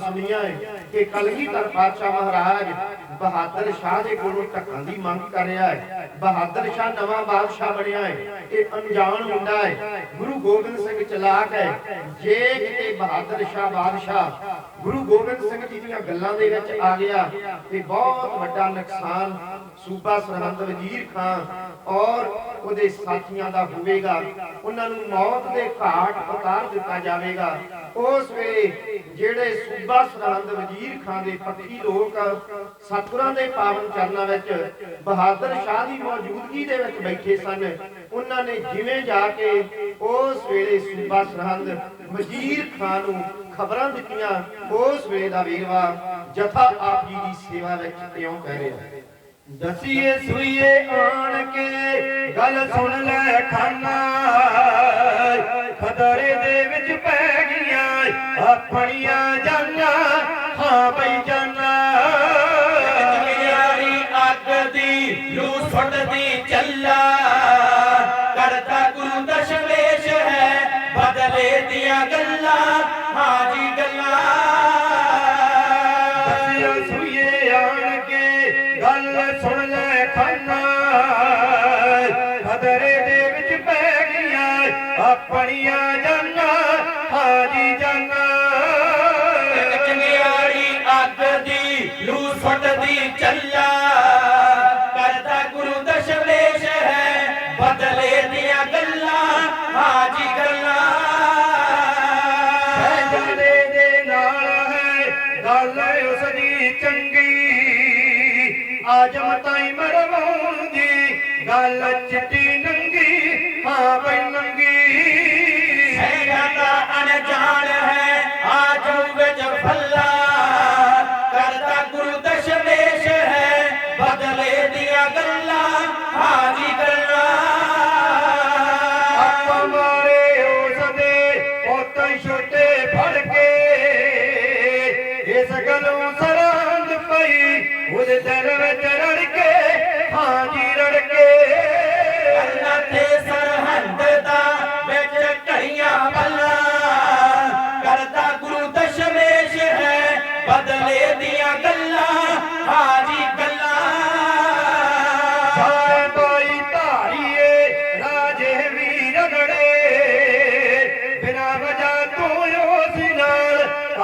ਸੁਣੀਆਂ ਹੈ ਕਿ ਕਲਗੀਧਰ ਪਾਤਸ਼ਾਹ ਮਹਾਰਾਜ ਬਹਾਦਰ ਸ਼ਾਹ ਦੇ ਕੋਲੋਂ ਢੱਕਣ ਦੀ ਮੰਗ ਕਰ ਰਿਹਾ ਹੈ ਬਹਾਦਰ ਸ਼ਾਹ ਨਵਾਂ ਬਾਦਸ਼ਾਹ ਬਣਿਆ ਹੈ ਇਹ ਅਣਜਾਣ ਮੁੰਡਾ ਹੈ ਗੁਰੂ ਗੋਬਿੰਦ ਸਿੰਘ ਚਲਾਕ ਹੈ ਜੇ ਕਿਤੇ ਬਹਾਦਰ ਸ਼ਾਹ ਬਾਦਸ਼ਾਹ ਗੁਰੂ ਗੋਬਿੰਦ ਸਿੰਘ ਜੀ ਦੀਆਂ ਗੱਲਾਂ ਦੇ ਵਿੱਚ ਆ ਗਿਆ ਤੇ ਬਹੁਤ ਵੱਡਾ ਨੁਕਸਾਨ ਸੂਬਾ ਸਰਹੰਦ ਵਜ਼ੀਰ ਖਾਨ ਔਰ ਉਹਦੇ ਸਾਥੀਆਂ ਦਾ ਹੋਵੇਗਾ। ਉਹਨਾਂ ਨੂੰ ਮੌਤ ਦੇ ਘਾਟ ਉਤਾਰ ਦਿੱਤਾ ਜਾਵੇਗਾ। ਉਸ ਵੇਲੇ ਜਿਹੜੇ ਸੂਬਾ ਸਰਹੰਦ ਵਜ਼ੀਰ ਖਾਨ ਦੇ ਪੱਖੀ ਲੋਕ ਸਤਿਗੁਰਾਂ ਦੇ ਪਾਵਨ ਚਰਨਾਂ ਵਿੱਚ ਬਹਾਦਰ ਸ਼ਾਹ ਦੀ ਮੌਜੂਦਗੀ ਦੇ ਵਿੱਚ ਬੈਠੇ ਸਨ, ਉਹਨਾਂ ਨੇ ਜਿਵੇਂ ਜਾ ਕੇ ਉਸ ਵੇਲੇ ਸੂਬਾ ਸਰਹੰਦ ਵਜ਼ੀਰ ਖਾਨ ਨੂੰ ਖਬਰਾਂ ਦਿੱਤੀਆਂ, ਉਸ ਵੇਲੇ ਦਾ ਵੇਰਵਾ ਜਥਾ ਆਪ ਜੀ ਦੀ ਸੇਵਾ ਵਿੱਚ ਕਿਉਂ ਕਹਿ ਰਿਹਾ? ਦਸੀਏ ਸੁਈਏ ਆਣ ਕੇ ਗੱਲ ਸੁਣ ਲੈ, ਖਾਨਾ। ਖਦਰੇ ਦੇ ਵਿੱਚ ਪੈ ਆਪਣੀਆਂ ਜਾਨਾਂ ਹਾਂ ਬਈ ਜਾਨਾਂ। ਚਿੰਗਿਆੜੀ ਅੱਗ ਦੀ ਲੂ ਸੁੱਟਦੀ ਚੱਲਾ। ਕਰਤਾ ਗੁਰੂ ਦਸ਼ਵੇਸ਼ ਹੈ ਬਦਲੇ ਦੀਆਂ ਗੱਲਾਂ ਹਾਜੀ ਗੱਲਾਂ। ਦਸੀਏ ਸੁਈਏ ਆਣ ਕੇ ਗੱਲ ਸੁਣ ਲੈ ਖਾਨਾ। ਖਦਰੇ ਦੇ ਵਿੱਚ ਪੈ ਗਈਆਂ ਆਪਣੀਆਂ ਜਾਨਾਂ। ਹਾਜੀ ਗੱਲਾਂ ਸਹਿਜਾਦੇ ਦੇ ਨਾਲ ਹੈ, ਗੱਲ ਉਸ ਦੀ ਚੰਗੀ। ਆਜਮ ਤਾਈ ਮਰਵਾਉਣ ਦੀ ਗੱਲ ਚਿੱਟੀ ਨੰਗੀ, ਹਾਂ ਬਈ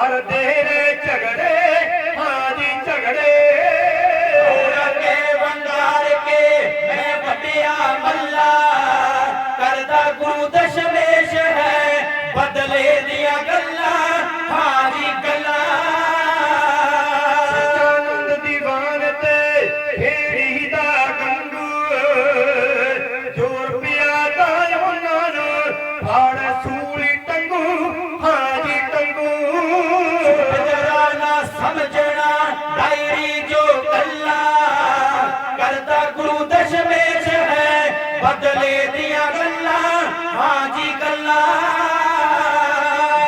ਕਰਦੇ ਨੇ ਝਗੜੇ ਹਾਂ ਜੀ ਝਗੜੇ। ਤੋੜ ਕੇ ਵੰਗਾਰ ਕੇ ਮੈਂ ਵੱਡਿਆ ਮੱਲਾ। ਕਰਦਾ ਗੁਰੂ ਦਸ਼ਵੇਸ਼ ਹੈ ਬਦਲੇ ਦੀਆਂ ਗੱਲਾਂ ਹਾਜੀ ਗੱਲਾਂ। ਸਚਾਨੰਦ ਦੀਵਾਨ ਤੇ ਫੇਰੀ ਦਾ ਗੰਗੂ ਜੋਰ ਪਿਆ ਦਾ ਉਹਨਾਂ ਨੂੰ ਫਾੜ ਸੂਲੀ ਹਾਜੀ ਗੱਲਾਂ।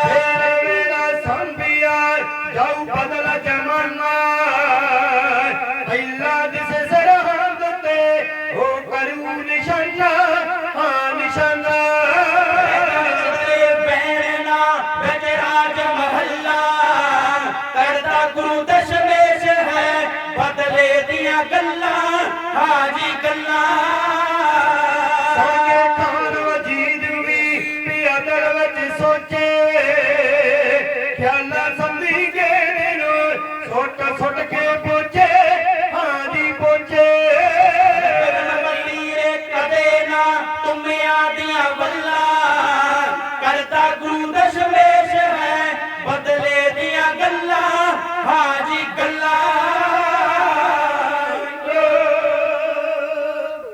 ਫੇਰ ਮੇਰਾ ਸੰਭਿਆ ਜਾਉ ਬਦਲ ਜਮਾਨਾ। ਪਹਿਲਾ ਦਿਸ ਸਰਹੰਦ ਤੇ ਉਹ ਕਰੂ ਨਿਸ਼ਾਨਾ, ਹਾਂ ਨਿਸ਼ਾਨਾ। ਰਾਜ ਮਹੱਲਾ। ਕਰਦਾ ਗੁਰੂ ਦਸ਼ਮੇਸ਼ ਹੈ ਬਦਲੇ ਦੀਆਂ ਗੱਲਾਂ ਹਾਜੀ ਗੱਲਾਂ।